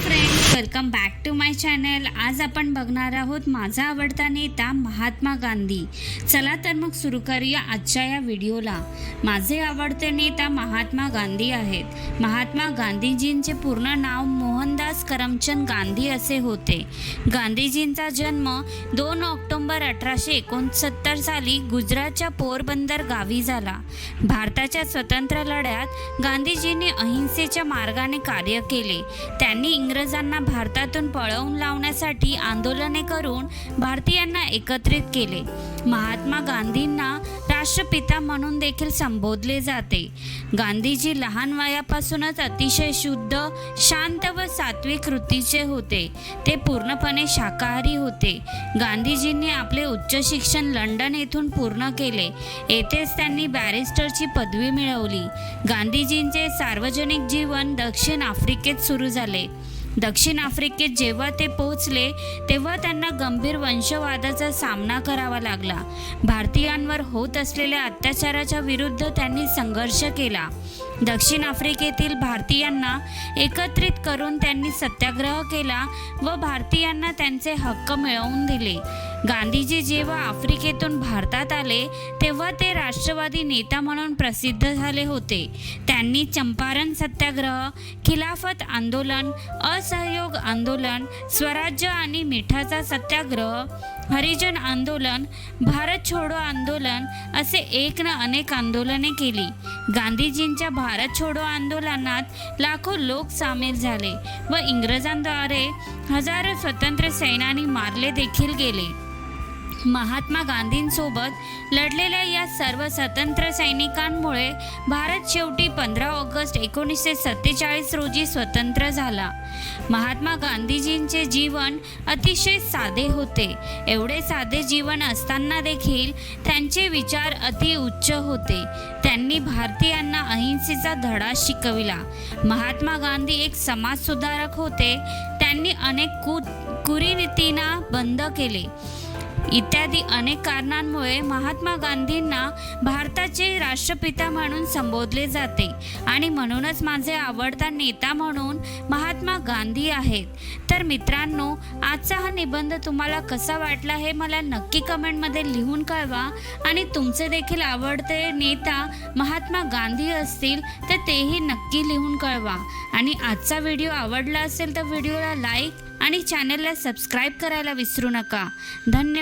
friends. Welcome back to my channel आज आपण बघणार आहोत माझा आवडता नेता महात्मा गांधी. चला तर मग सुरू करूया आजच्या या व्हिडिओला. माझे आवडते नेता महात्मा गांधी आहेत. महात्मा गांधीजींचे पूर्ण नाव मोहनदास करमचंद गांधी असे होते. गांधीजींचा जन्म दोन ऑक्टोबर अठराशे एकोणसत्तर साली गुजरातच्या पोरबंदर गावी झाला. भारताच्या स्वतंत्र लढ्यात गांधीजींनी अहिंसेच्या मार्गाने कार्य केले. त्यांनी इंग्रजांना भारतातून पळवून लावण्यासाठी आंदोलने करून भारतीयांना एकत्रित केले. महात्मा गांधींना राष्ट्रपिता म्हणून देखील संबोधले जाते. गांधीजी लहान वयापासूनच अतिशय शुद्ध शांत व सात्विक वृत्तीचे होते. ते पूर्णपणे शाकाहारी होते. गांधीजींनी आपले उच्च शिक्षण लंडन येथून पूर्ण केले. येथेच त्यांनी बॅरिस्टरची पदवी मिळवली. गांधीजींचे सार्वजनिक जीवन दक्षिण आफ्रिकेत सुरू झाले. दक्षिण आफ्रिकेत जेव्हा ते पोहोचले तेव्हा त्यांना गंभीर वंशवादाचा सामना करावा लागला. भारतीयांवर होत असलेल्या अत्याचाराच्या विरुद्ध त्यांनी संघर्ष केला. दक्षिण आफ्रिकेतील भारतीयांना एकत्रित करून त्यांनी सत्याग्रह केला व भारतीयांना त्यांचे हक्क मिळवून दिले. गांधीजी जेव्हा आफ्रिकेतून भारतात आले तेव्हा ते राष्ट्रवादी नेता म्हणून प्रसिद्ध झाले होते. त्यांनी चंपारण सत्याग्रह खिलाफत आंदोलन असहयोग आंदोलन स्वराज्य आणि मिठाचा सत्याग्रह हरिजन आंदोलन भारत छोडो आंदोलन असे एक न अनेक आंदोलने केली. गांधीजींच्या भारत छोडो आंदोलनात लाखो लोक सामील झाले व इंग्रजांद्वारे हजारो स्वतंत्र सैनानी मारले देखील गेले. महात्मा गांधींसोबत लढलेल्या या सर्व स्वतंत्र सैनिकांमुळे भारत शेवटी पंधरा ऑगस्ट एकोणीसशे सत्तेचाळीस रोजी स्वतंत्र झाला. महात्मा गांधीजींचे जीवन अतिशय साधे होते. एवढे साधे जीवन असताना देखील त्यांचे विचार अति उच्च होते. त्यांनी भारतीयांना अहिंसेचा धडा शिकविला. महात्मा गांधी एक समाजसुधारक होते. त्यांनी अनेक कु कुरीनीतींना बंद केले. इत्यादी अनेक कारणांमुळे महात्मा गांधींना भारताचे राष्ट्रपिता म्हणून संबोधले जाते. आणि म्हणूनच माझे आवडता नेता म्हणून महात्मा गांधी आहेत. तर मित्रांनो आजचा हा निबंध तुम्हाला कसा वाटला हे मला नक्की कमेंटमध्ये लिहून कळवा. आणि तुमचे देखील आवडते नेता महात्मा गांधी असतील तर तेही नक्की लिहून कळवा. आणि आजचा व्हिडिओ आवडला असेल तर व्हिडिओला लाईक आणि चॅनलला सबस्क्राईब करायला विसरू नका. धन्यवाद.